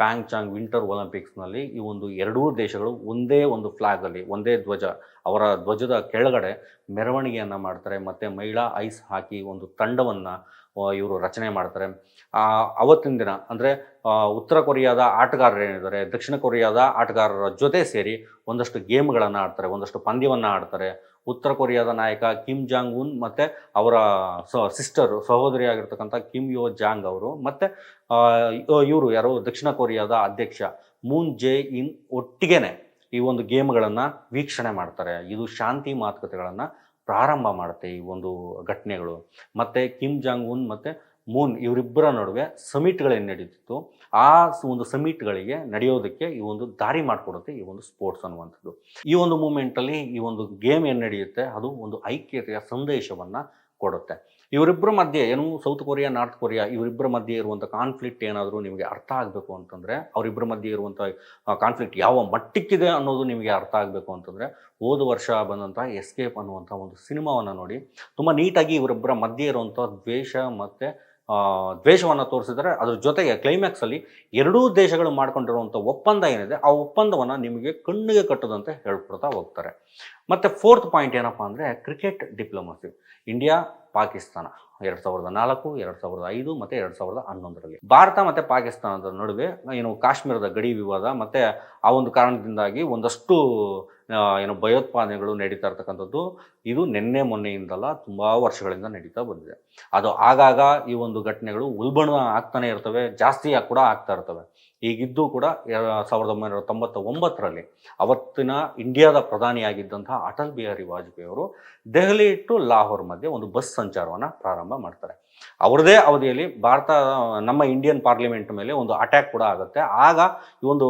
ಪ್ಯಾಂಗ್ ಚಾಂಗ್ ವಿಂಟರ್ ಒಲಿಂಪಿಕ್ಸ್ನಲ್ಲಿ ಈ ಒಂದು ಎರಡೂ ದೇಶಗಳು ಒಂದೇ ಒಂದು ಫ್ಲಾಗಲ್ಲಿ, ಒಂದೇ ಧ್ವಜ, ಅವರ ಧ್ವಜದ ಕೆಳಗಡೆ ಮೆರವಣಿಗೆಯನ್ನು ಮಾಡ್ತಾರೆ, ಮತ್ತು ಮಹಿಳಾ ಐಸ್ ಹಾಕಿ ಒಂದು ತಂಡವನ್ನು ಇವರು ರಚನೆ ಮಾಡ್ತಾರೆ. ಅವತ್ತಿನ ದಿನ ಅಂದರೆ ಉತ್ತರ ಕೊರಿಯಾದ ಆಟಗಾರರು ಏನಿದ್ದಾರೆ, ದಕ್ಷಿಣ ಕೊರಿಯಾದ ಆಟಗಾರರ ಜೊತೆ ಸೇರಿ ಒಂದಷ್ಟು ಗೇಮ್ಗಳನ್ನು ಆಡ್ತಾರೆ, ಒಂದಷ್ಟು ಪಂದ್ಯವನ್ನು ಆಡ್ತಾರೆ. ಉತ್ತರ ಕೊರಿಯಾದ ನಾಯಕ ಕಿಮ್ ಜಾಂಗ್ ಉನ್ ಮತ್ತು ಅವರ ಸಿಸ್ಟರ್ ಸಹೋದರಿ ಸಹೋದರಿಯಾಗಿರ್ತಕ್ಕಂಥ ಕಿಮ್ ಯೋ ಜಾಂಗ್ ಅವರು ಮತ್ತು ಇವರು ಯಾರು ದಕ್ಷಿಣ ಕೊರಿಯಾದ ಅಧ್ಯಕ್ಷ ಮೂನ್ ಜೆ ಇನ್ ಒಟ್ಟಿಗೆನೆ ಈ ಒಂದು ಗೇಮ್ಗಳನ್ನು ವೀಕ್ಷಣೆ ಮಾಡ್ತಾರೆ. ಇದು ಶಾಂತಿ ಮಾತುಕತೆಗಳನ್ನು ಪ್ರಾರಂಭ ಮಾಡುತ್ತೆ ಈ ಒಂದು ಘಟನೆಗಳು. ಮತ್ತು ಕಿಮ್ ಜಾಂಗ್ ಉನ್ ಮತ್ತು ಮೂನ್ ಇವರಿಬ್ಬರ ನಡುವೆ ಸಮಿಟ್ಗಳೇನು ನಡೀತಿತ್ತು, ಆ ಒಂದು ಸಮಿಟ್ಗಳಿಗೆ ನಡೆಯೋದಕ್ಕೆ ಈ ಒಂದು ದಾರಿ ಮಾಡಿಕೊಡುತ್ತೆ ಈ ಒಂದು ಸ್ಪೋರ್ಟ್ಸ್ ಅನ್ನುವಂಥದ್ದು. ಈ ಒಂದು ಮೂಮೆಂಟಲ್ಲಿ ಈ ಒಂದು ಗೇಮ್ ಏನು ನಡೆಯುತ್ತೆ, ಅದು ಒಂದು ಐಕ್ಯತೆಯ ಸಂದೇಶವನ್ನು ಕೊಡುತ್ತೆ. ಇವರಿಬ್ಬರ ಮಧ್ಯೆ, ಏನು ಸೌತ್ ಕೊರಿಯಾ ನಾರ್ತ್ ಕೊರಿಯಾ ಇವರಿಬ್ಬರ ಮಧ್ಯೆ ಇರುವಂಥ ಕಾನ್ಫ್ಲಿಕ್ಟ್ ಏನಾದರೂ ನಿಮಗೆ ಅರ್ಥ ಆಗಬೇಕು ಅಂತಂದರೆ ಅವರಿಬ್ಬರ ಮಧ್ಯೆ ಇರುವಂಥ ಕಾನ್ಫ್ಲಿಕ್ಟ್ ಯಾವ ಮಟ್ಟಕ್ಕಿದೆ ಅನ್ನೋದು ನಿಮಗೆ ಅರ್ಥ ಆಗಬೇಕು ಅಂತಂದರೆ, ಹೋದ ವರ್ಷ ಬಂದಂಥ ಎಸ್ಕೇಪ್ ಅನ್ನುವಂಥ ಒಂದು ಸಿನಿಮಾವನ್ನು ನೋಡಿ. ತುಂಬ ನೀಟಾಗಿ ಇವರಿಬ್ಬರ ಮಧ್ಯೆ ಇರುವಂಥ ದ್ವೇಷ ಮತ್ತು ದ್ವೇಷವನ್ನು ತೋರಿಸಿದರೆ ಅದ್ರ ಜೊತೆಗೆ ಕ್ಲೈಮ್ಯಾಕ್ಸಲ್ಲಿ ಎರಡೂ ದೇಶಗಳು ಮಾಡ್ಕೊಂಡಿರುವಂಥ ಒಪ್ಪಂದ ಏನಿದೆ, ಆ ಒಪ್ಪಂದವನ್ನು ನಿಮಗೆ ಕಣ್ಣಿಗೆ ಕಟ್ಟದಂತೆ ಹೇಳ್ಕೊಡ್ತಾ ಹೋಗ್ತಾರೆ. ಮತ್ತು ಫೋರ್ತ್ ಪಾಯಿಂಟ್ ಏನಪ್ಪ ಅಂದರೆ ಕ್ರಿಕೆಟ್ ಡಿಪ್ಲೊಮಸಿ ಇಂಡಿಯಾ ಪಾಕಿಸ್ತಾನ. ಎರಡು ಸಾವಿರದ ನಾಲ್ಕು, ಎರಡು ಸಾವಿರದ ಐದು ಮತ್ತು ಎರಡು ಸಾವಿರದ ಹನ್ನೊಂದರಲ್ಲಿ. ಭಾರತ ಮತ್ತು ಪಾಕಿಸ್ತಾನದ ನಡುವೆ ಏನು ಕಾಶ್ಮೀರದ ಗಡಿ ವಿವಾದ ಮತ್ತು ಆ ಒಂದು ಕಾರಣದಿಂದಾಗಿ ಒಂದಷ್ಟು ಏನು ಭಯೋತ್ಪಾದನೆಗಳು ನಡೀತಾ ಇರ್ತಕ್ಕಂಥದ್ದು ಇದು ನಿನ್ನೆ ಮೊನ್ನೆಯಿಂದಲ್ಲ ತುಂಬ ವರ್ಷಗಳಿಂದ ನಡೀತಾ ಬಂದಿದೆ. ಅದು ಆಗಾಗ ಈ ಒಂದು ಘಟನೆಗಳು ಉಲ್ಬಣ ಆಗ್ತಾನೆ ಇರ್ತವೆ, ಜಾಸ್ತಿ ಕೂಡ ಆಗ್ತಾ ಇರ್ತವೆ. ಈಗಿದ್ದು ಕೂಡ ಸಾವಿರದ ಒಂಬೈನೂರ ತೊಂಬತ್ತ ಒಂಬತ್ತರಲ್ಲಿ ಅವತ್ತಿನ ಇಂಡಿಯಾದ ಪ್ರಧಾನಿಯಾಗಿದ್ದಂತಹ ಅಟಲ್ ಬಿಹಾರಿ ವಾಜಪೇಯಿ ಅವರು ದೆಹಲಿ ಟು ಲಾಹೋರ್ ಮಧ್ಯೆ ಒಂದು ಬಸ್ ಸಂಚಾರವನ್ನು ಪ್ರಾರಂಭ ಮಾಡ್ತಾರೆ. ಅವರದೇ ಅವಧಿಯಲ್ಲಿ ಭಾರತ, ನಮ್ಮ ಇಂಡಿಯನ್ ಪಾರ್ಲಿಮೆಂಟ್ ಮೇಲೆ ಒಂದು ಅಟ್ಯಾಕ್ ಕೂಡ ಆಗುತ್ತೆ. ಆಗ ಈ ಒಂದು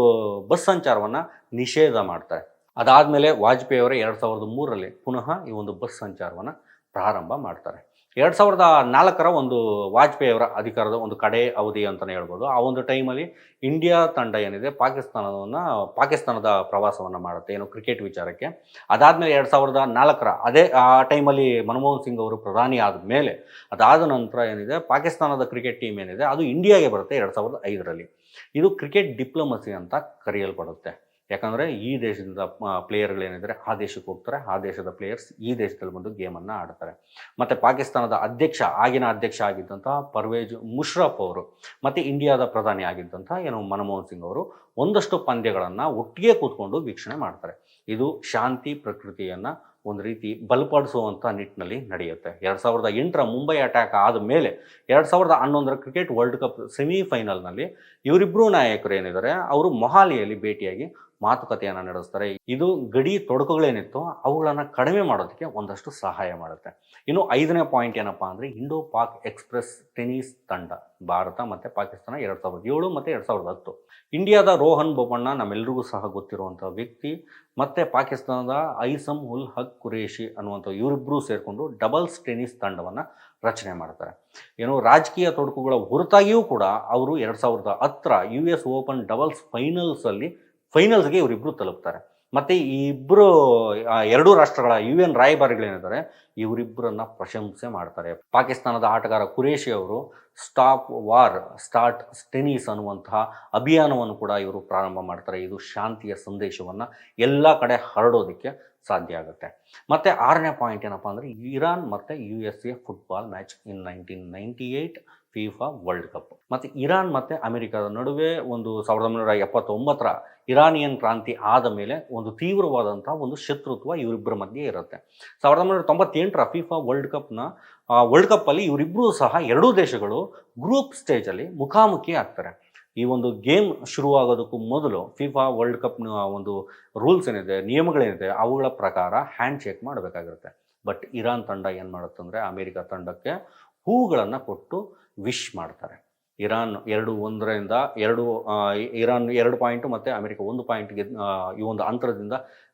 ಬಸ್ ಸಂಚಾರವನ್ನು ನಿಷೇಧ ಮಾಡ್ತಾರೆ. ಅದಾದಮೇಲೆ ವಾಜಪೇಯಿ ಅವರೇ ಎರಡು ಸಾವಿರದ ಮೂರರಲ್ಲಿ ಪುನಃ ಈ ಒಂದು ಬಸ್ ಸಂಚಾರವನ್ನು ಪ್ರಾರಂಭ ಮಾಡ್ತಾರೆ. ಎರಡು ಸಾವಿರದ ನಾಲ್ಕರ ಒಂದು ವಾಜಪೇಯಿ ಅವರ ಅಧಿಕಾರದ ಒಂದು ಕಡೆ ಅವಧಿ ಅಂತಲೇ ಹೇಳ್ಬೋದು. ಆ ಒಂದು ಟೈಮಲ್ಲಿ ಇಂಡಿಯಾ ತಂಡ ಏನಿದೆ, ಪಾಕಿಸ್ತಾನವನ್ನು, ಪಾಕಿಸ್ತಾನದ ಪ್ರವಾಸವನ್ನು ಮಾಡುತ್ತೆ, ಏನು ಕ್ರಿಕೆಟ್ ವಿಚಾರಕ್ಕೆ. ಅದಾದಮೇಲೆ ಎರಡು ಸಾವಿರದ ನಾಲ್ಕರ ಅದೇ, ಆ ಟೈಮಲ್ಲಿ ಮನಮೋಹನ್ ಸಿಂಗ್ ಅವರು ಪ್ರಧಾನಿ ಆದ ಮೇಲೆ ಅದಾದ ನಂತರ ಏನಿದೆ, ಪಾಕಿಸ್ತಾನದ ಕ್ರಿಕೆಟ್ ಟೀಮ್ ಏನಿದೆ, ಅದು ಇಂಡಿಯಾಗೆ ಬರುತ್ತೆ ಎರಡು ಸಾವಿರದ ಐದರಲ್ಲಿ. ಇದು ಕ್ರಿಕೆಟ್ ಡಿಪ್ಲೊಮಸಿ ಅಂತ ಕರೆಯಲ್ಪಡುತ್ತೆ. ಯಾಕಂದರೆ ಈ ದೇಶದಿಂದ ಪ್ಲೇಯರ್ಗಳೇನಿದ್ದಾರೆ ಆ ದೇಶಕ್ಕೆ ಹೋಗ್ತಾರೆ, ಆ ದೇಶದ ಪ್ಲೇಯರ್ಸ್ ಈ ದೇಶದಲ್ಲಿ ಬಂದು ಗೇಮನ್ನು ಆಡ್ತಾರೆ. ಮತ್ತು ಪಾಕಿಸ್ತಾನದ ಅಧ್ಯಕ್ಷ, ಆಗಿನ ಅಧ್ಯಕ್ಷ ಆಗಿದ್ದಂಥ ಪರ್ವೇಜ್ ಮುಷ್ರಫ್ ಅವರು, ಮತ್ತು ಇಂಡಿಯಾದ ಪ್ರಧಾನಿ ಆಗಿದ್ದಂಥ ಏನು ಮನಮೋಹನ್ ಸಿಂಗ್ ಅವರು, ಒಂದಷ್ಟು ಪಂದ್ಯಗಳನ್ನು ಒಟ್ಟಿಗೆ ಕೂತ್ಕೊಂಡು ವೀಕ್ಷಣೆ ಮಾಡ್ತಾರೆ. ಇದು ಶಾಂತಿ ಪ್ರಕೃತಿಯನ್ನು ಒಂದು ರೀತಿ ಬಲಪಡಿಸುವಂಥ ನಿಟ್ಟಿನಲ್ಲಿ ನಡೆಯುತ್ತೆ. ಎರಡು ಸಾವಿರದ ಎಂಟರ ಮುಂಬೈ ಅಟ್ಯಾಕ್ ಆದ ಮೇಲೆ, ಎರಡು ಸಾವಿರದ ಹನ್ನೊಂದರ ಕ್ರಿಕೆಟ್ ವರ್ಲ್ಡ್ ಕಪ್ ಸೆಮಿಫೈನಲ್ನಲ್ಲಿ ಇವರಿಬ್ಬರು ನಾಯಕರು ಏನಿದ್ದಾರೆ, ಅವರು ಮೊಹಾಲಿಯಲ್ಲಿ ಭೇಟಿಯಾಗಿ ಮಾತುಕತೆಯನ್ನು ನಡೆಸ್ತಾರೆ. ಇದು ಗಡಿ ತೊಡಕುಗಳೇನಿತ್ತು ಅವುಗಳನ್ನು ಕಡಿಮೆ ಮಾಡೋದಕ್ಕೆ ಒಂದಷ್ಟು ಸಹಾಯ ಮಾಡುತ್ತೆ. ಇನ್ನು ಐದನೇ ಪಾಯಿಂಟ್ ಏನಪ್ಪ ಅಂದರೆ ಇಂಡೋ ಪಾಕ್ ಎಕ್ಸ್ಪ್ರೆಸ್ ಟೆನಿಸ್ ತಂಡ, ಭಾರತ ಮತ್ತು ಪಾಕಿಸ್ತಾನ ಎರಡು ಸಾವಿರದ ಏಳು ಮತ್ತು ಎರಡು ಸಾವಿರದ ಹತ್ತು. ಇಂಡಿಯಾದ ರೋಹನ್ ಬೋಪಣ್ಣ ನಮ್ಮೆಲ್ಲರಿಗೂ ಸಹ ಗೊತ್ತಿರುವಂಥ ವ್ಯಕ್ತಿ ಮತ್ತು ಪಾಕಿಸ್ತಾನದ ಐಸಮ್ ಉಲ್ ಹಕ್ ಕುರೇಷಿ ಅನ್ನುವಂಥ ಇವರಿಬ್ಬರೂ ಸೇರಿಕೊಂಡು ಡಬಲ್ಸ್ ಟೆನಿಸ್ ತಂಡವನ್ನು ರಚನೆ ಮಾಡ್ತಾರೆ. ಏನು ರಾಜಕೀಯ ತೊಡಕುಗಳ ಹೊರತಾಗಿಯೂ ಕೂಡ ಅವರು ಎರಡು ಸಾವಿರದ ಹತ್ತರ ಯು ಎಸ್ ಓಪನ್ ಡಬಲ್ಸ್ ಫೈನಲ್ಸಲ್ಲಿ ಫೈನಲ್ಸ್ಗೆ ಇವರಿಬ್ಬರು ತಲುಪ್ತಾರೆ. ಮತ್ತು ಈ ಇಬ್ಬರು ಎರಡೂ ರಾಷ್ಟ್ರಗಳ ಯು ಎನ್ ರಾಯಭಾರಿಗಳೇನಿದ್ದಾರೆ ಇವರಿಬ್ಬರನ್ನ ಪ್ರಶಂಸೆ ಮಾಡ್ತಾರೆ. ಪಾಕಿಸ್ತಾನದ ಆಟಗಾರ ಕುರೇಶಿ ಅವರು ಸ್ಟಾಪ್ ವಾರ್, ಸ್ಟಾರ್ಟ್ ಸ್ಟೆನಿಸ್ ಅನ್ನುವಂತಹ ಅಭಿಯಾನವನ್ನು ಕೂಡ ಇವರು ಪ್ರಾರಂಭ ಮಾಡ್ತಾರೆ. ಇದು ಶಾಂತಿಯ ಸಂದೇಶವನ್ನು ಎಲ್ಲ ಕಡೆ ಹರಡೋದಕ್ಕೆ ಸಾಧ್ಯ ಆಗುತ್ತೆ. ಮತ್ತು ಆರನೇ ಪಾಯಿಂಟ್ ಏನಪ್ಪ ಅಂದರೆ ಇರಾನ್ ಮತ್ತು U S A football match in nineteen ninety eight FIFA world cup. ಮತ್ತು ಇರಾನ್ ಮತ್ತು ಅಮೆರಿಕದ ನಡುವೆ ಒಂದು ಸಾವಿರದ ಒಂಬೈನೂರ ಎಪ್ಪತ್ತೊಂಬತ್ತರ ಇರಾನಿಯನ್ ಕ್ರಾಂತಿ ಆದ ಮೇಲೆ ಒಂದು ತೀವ್ರವಾದಂಥ ಒಂದು ಶತ್ರುತ್ವ ಇವರಿಬ್ಬರ ಮಧ್ಯೆ ಇರುತ್ತೆ. ಸಾವಿರದ ಒಂಬೈನೂರ ತೊಂಬತ್ತೆಂಟರ ಫಿಫಾ ವರ್ಲ್ಡ್ ಕಪ್ನ ವರ್ಲ್ಡ್ ಕಪ್ಪಲ್ಲಿ ಇವರಿಬ್ಬರೂ ಸಹ ಎರಡೂ ದೇಶಗಳು ಗ್ರೂಪ್ ಸ್ಟೇಜಲ್ಲಿ ಮುಖಾಮುಖಿ ಆಗ್ತಾರೆ. ಈ ಒಂದು ಗೇಮ್ ಶುರುವಾಗೋದಕ್ಕೂ ಮೊದಲು ಫಿಫಾ ವರ್ಲ್ಡ್ ಕಪ್ನ ಒಂದು ರೂಲ್ಸ್ ಏನಿದೆ, ನಿಯಮಗಳೇನಿದೆ, ಅವುಗಳ ಪ್ರಕಾರ ಹ್ಯಾಂಡ್ ಶೇಕ್ ಮಾಡಬೇಕಾಗಿರುತ್ತೆ. ಬಟ್ ಇರಾನ್ ತಂಡ ಏನು ಮಾಡುತ್ತಂದರೆ ಅಮೇರಿಕಾ ತಂಡಕ್ಕೆ ಹೂಗಳನ್ನು ಕೊಟ್ಟು ವಿಶ್ ಮಾಡ್ತಾರೆ. ಇರಾನ್ ಎರಡು ಒಂದರಿಂದ ಎರಡು ಇರಾನ್ ಎರಡು ಪಾಯಿಂಟು ಮತ್ತು ಅಮೆರಿಕ ಒಂದು ಪಾಯಿಂಟ್ ಗೆದ್ ಈ ಒಂದು ಅಂತರದಿಂದ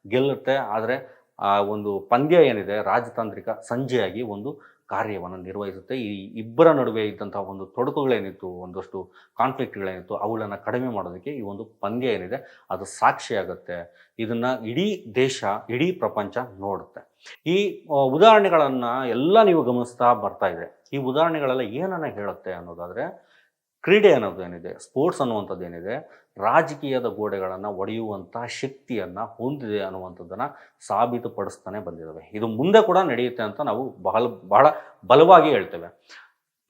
ಗೆಲ್ಲುತ್ತೆ. ಆದರೆ, ಆ, ಒಂದು ಪಂದ್ಯ ಏನಿದೆ, ರಾಜತಾಂತ್ರಿಕ ಸಂಜೆಯಾಗಿ ಒಂದು ಕಾರ್ಯವನ್ನು ನಿರ್ವಹಿಸುತ್ತೆ. ಈ ಇಬ್ಬರ ನಡುವೆ ಇದ್ದಂಥ ಒಂದು ತೊಡಕುಗಳೇನಿತ್ತು, ಒಂದಷ್ಟು ಕಾನ್ಫ್ಲಿಕ್ಟ್ಗಳೇನಿತ್ತು, ಅವುಗಳನ್ನು ಕಡಿಮೆ ಮಾಡೋದಕ್ಕೆ ಈ ಒಂದು ಪಂದ್ಯ ಏನಿದೆ, ಅದು ಸಾಕ್ಷಿಯಾಗುತ್ತೆ ಇದನ್ನು ಇಡೀ ದೇಶ, ಇಡೀ ಪ್ರಪಂಚ ನೋಡುತ್ತೆ. ಈ ಉದಾಹರಣೆಗಳನ್ನು ಎಲ್ಲ ನೀವು ಗಮನಿಸ್ತಾ ಬರ್ತಾ ಇದೆ. ಈ ಉದಾಹರಣೆಗಳೆಲ್ಲ ಏನನ್ನ ಹೇಳುತ್ತೆ ಅನ್ನೋದಾದರೆ, ಕ್ರೀಡೆ ಅನ್ನೋದೇನಿದೆ, ಸ್ಪೋರ್ಟ್ಸ್ ಅನ್ನುವಂಥದ್ದು ಏನಿದೆ ರಾಜಕೀಯದ ಗೋಡೆಗಳನ್ನು ಒಡೆಯುವಂಥ ಶಕ್ತಿಯನ್ನು ಹೊಂದಿದೆ ಅನ್ನುವಂಥದ್ದನ್ನು ಸಾಬೀತುಪಡಿಸ್ತಾನೆ ಬಂದಿದ್ದಾವೆ ಇದು ಮುಂದೆ ಕೂಡ ನಡೆಯುತ್ತೆ ಅಂತ ನಾವು ಬಹಳ ಬಹಳ ಬಲವಾಗಿ ಹೇಳ್ತೇವೆ.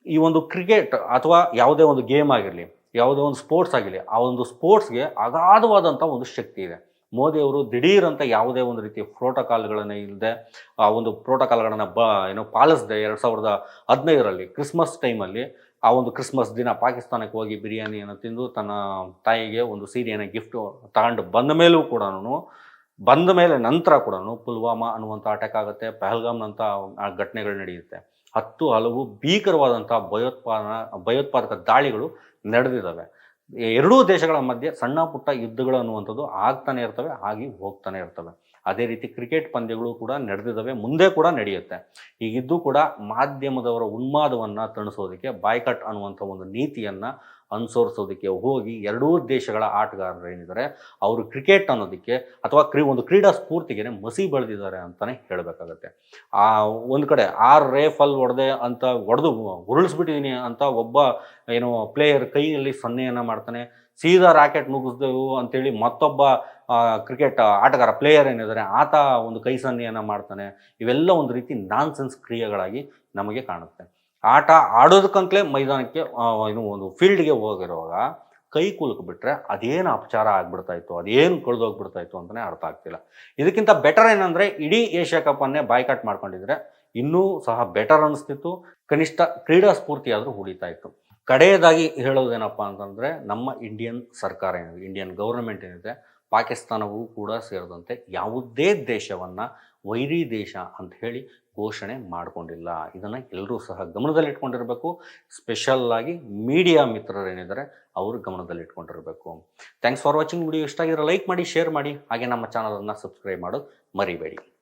ಈ ಒಂದು ಕ್ರಿಕೆಟ್ ಅಥವಾ ಯಾವುದೇ ಒಂದು ಗೇಮ್ ಆಗಿರಲಿ, ಯಾವುದೇ ಒಂದು ಸ್ಪೋರ್ಟ್ಸ್ ಆಗಿರಲಿ, ಆ ಒಂದು ಸ್ಪೋರ್ಟ್ಸ್ಗೆ ಅಗಾಧವಾದಂಥ ಒಂದು ಶಕ್ತಿ ಇದೆ. ಮೋದಿ ಅವರು ದಿಢೀರ್ ಅಂತ ಯಾವುದೇ ಒಂದು ರೀತಿ ಪ್ರೋಟೋಕಾಲ್ಗಳನ್ನು ಇಲ್ಲದೆ, ಆ ಒಂದು ಪ್ರೋಟೋಕಾಲ್ಗಳನ್ನು ಬ, ಏನೋ ಪಾಲಿಸದೆ ಎರಡು ಸಾವಿರದ ಹದಿನೈದರಲ್ಲಿ ಕ್ರಿಸ್ಮಸ್ ಟೈಮಲ್ಲಿ ಆ ಒಂದು ಕ್ರಿಸ್ಮಸ್ ದಿನ ಪಾಕಿಸ್ತಾನಕ್ಕೆ ಹೋಗಿ ಬಿರಿಯಾನಿಯನ್ನು ತಿಂದು ತನ್ನ ತಾಯಿಗೆ ಒಂದು ಸೀರೆಯನ್ನು ಗಿಫ್ಟ್ ತಗೊಂಡು ಬಂದ ಮೇಲೂ ಕೂಡ ಬಂದ ಮೇಲೆ ನಂತರ ಕೂಡ ಪುಲ್ವಾಮಾ ಅನ್ನುವಂಥ ಅಟ್ಯಾಕ್ ಆಗುತ್ತೆ, ಪಹಲ್ಗಾಮ್ನಂಥ ಘಟನೆಗಳು ನಡೆಯುತ್ತೆ. ಹತ್ತು ಹಲವು ಭೀಕರವಾದಂಥ ಭಯೋತ್ಪಾದನಾ ಭಯೋತ್ಪಾದಕ ದಾಳಿಗಳು ನಡೆದಿದ್ದಾವೆ. ಎರಡೂ ದೇಶಗಳ ಮಧ್ಯೆ ಸಣ್ಣ ಪುಟ್ಟ ಯುದ್ಧಗಳು ಅನ್ನುವಂಥದ್ದು ಆಗ್ತಾನೆ ಇರ್ತವೆ, ಆಗಿ ಹೋಗ್ತಾನೆ ಇರ್ತವೆ. ಅದೇ ರೀತಿ ಕ್ರಿಕೆಟ್ ಪಂದ್ಯಗಳು ಕೂಡ ನಡೆದಿದ್ದಾವೆ, ಮುಂದೆ ಕೂಡ ನಡೆಯುತ್ತೆ. ಈಗಿದ್ದು ಕೂಡ ಮಾಧ್ಯಮದವರ ಉನ್ಮಾದವನ್ನು ತಣಿಸೋದಕ್ಕೆ ಬಾಯ್ಕಟ್ ಅನ್ನುವಂಥ ಒಂದು ನೀತಿಯನ್ನು ಅನುಸರಿಸೋದಕ್ಕೆ ಹೋಗಿ ಎರಡೂ ದೇಶಗಳ ಆಟಗಾರರು ಏನಿದ್ದಾರೆ, ಅವರು ಕ್ರಿಕೆಟ್ ಅನ್ನೋದಕ್ಕೆ ಅಥವಾ ಕ್ರೀ, ಒಂದು ಕ್ರೀಡಾ ಸ್ಫೂರ್ತಿಗೆ ಮಸಿ ಬೆಳೆದಿದ್ದಾರೆ ಅಂತಲೇ ಹೇಳಬೇಕಾಗತ್ತೆ. ಆ, ಒಂದು ಕಡೆ ಆರು ರೇಫಲ್ ಹೊಡೆದೆ ಅಂತ ಹೊಡೆದು ಉರುಳಿಸ್ಬಿಟ್ಟಿದ್ದೀನಿ ಅಂತ ಒಬ್ಬ ಏನು ಪ್ಲೇಯರ್ ಕೈಯಲ್ಲಿ ಸನ್ನೆಯನ್ನು ಮಾಡ್ತಾನೆ, ಸೀದಾ ರಾಕೆಟ್ ನುಗ್ಗಿಸ್ದೆವು ಅಂತೇಳಿ ಮತ್ತೊಬ್ಬ ಕ್ರಿಕೆಟ್ ಆಟಗಾರ ಪ್ಲೇಯರ್ ಏನಿದ್ದಾರೆ, ಆತ ಒಂದು ಕೈ ಸನ್ನೆಯನ್ನು ಮಾಡ್ತಾನೆ. ಇವೆಲ್ಲ ಒಂದು ರೀತಿ ನಾನ್ಸೆನ್ಸ್ ಕ್ರಿಯೆಗಳಾಗಿ ನಮಗೆ ಕಾಣುತ್ತೆ. ಆಟ ಆಡೋದಕ್ಕಂತಲೇ ಮೈದಾನಕ್ಕೆ ಏನು ಒಂದು ಫೀಲ್ಡ್ಗೆ ಹೋಗಿರುವಾಗ ಕೈ ಕುಲುಕ್ ಬಿಟ್ರೆ ಅದೇನು ಅಪಚಾರ ಆಗ್ಬಿಡ್ತಾ ಇತ್ತು, ಅದೇನು ಕಳೆದೋಗ್ಬಿಡ್ತಾ ಇತ್ತು ಅಂತಲೇ ಅರ್ಥ ಆಗ್ತಿಲ್ಲ. ಇದಕ್ಕಿಂತ ಬೆಟರ್ ಏನಂದರೆ ಇಡೀ ಏಷ್ಯಾ ಕಪ್ಪನ್ನೇ ಬಾಯ್ಕಾಟ್ ಮಾಡ್ಕೊಂಡಿದ್ರೆ ಇನ್ನೂ ಸಹ ಬೆಟರ್ ಅನಿಸ್ತಿತ್ತು, ಕನಿಷ್ಠ ಕ್ರೀಡಾ ಸ್ಫೂರ್ತಿ ಆದರೂ ಉಳಿತಾ ಇತ್ತು. ಕಡೆಯದಾಗಿ ಹೇಳೋದೇನಪ್ಪ ಅಂತಂದರೆ ನಮ್ಮ ಇಂಡಿಯನ್ ಸರ್ಕಾರ ಏನಿದೆ ಇಂಡಿಯನ್ ಗೌರ್ಮೆಂಟ್ ಏನಿದೆ, ಪಾಕಿಸ್ತಾನವೂ ಕೂಡ ಸೇರಿದಂತೆ ಯಾವುದೇ ದೇಶವನ್ನು ವೈರಿ ದೇಶ ಅಂತ ಹೇಳಿ ಘೋಷಣೆ ಮಾಡಿಕೊಂಡಿಲ್ಲ. ಇದನ್ನು ಎಲ್ಲರೂ ಸಹ ಗಮನದಲ್ಲಿಟ್ಕೊಂಡಿರಬೇಕು. ಸ್ಪೆಷಲ್ಲಾಗಿ ಮೀಡಿಯಾ ಮಿತ್ರರೇನಿದ್ದಾರೆ, ಅವರು ಗಮನದಲ್ಲಿಟ್ಕೊಂಡಿರಬೇಕು. ಥ್ಯಾಂಕ್ಸ್ ಫಾರ್ ವಾಚಿಂಗ್ ವಿಡಿಯೋ ಇಷ್ಟ ಆಗಿರೋ ಲೈಕ್ ಮಾಡಿ ಶೇರ್ ಮಾಡಿ. ಹಾಗೆ ನಮ್ಮ ಚಾನಲನ್ನು ಸಬ್ಸ್ಕ್ರೈಬ್ ಮಾಡೋದು ಮರಿಬೇಡಿ.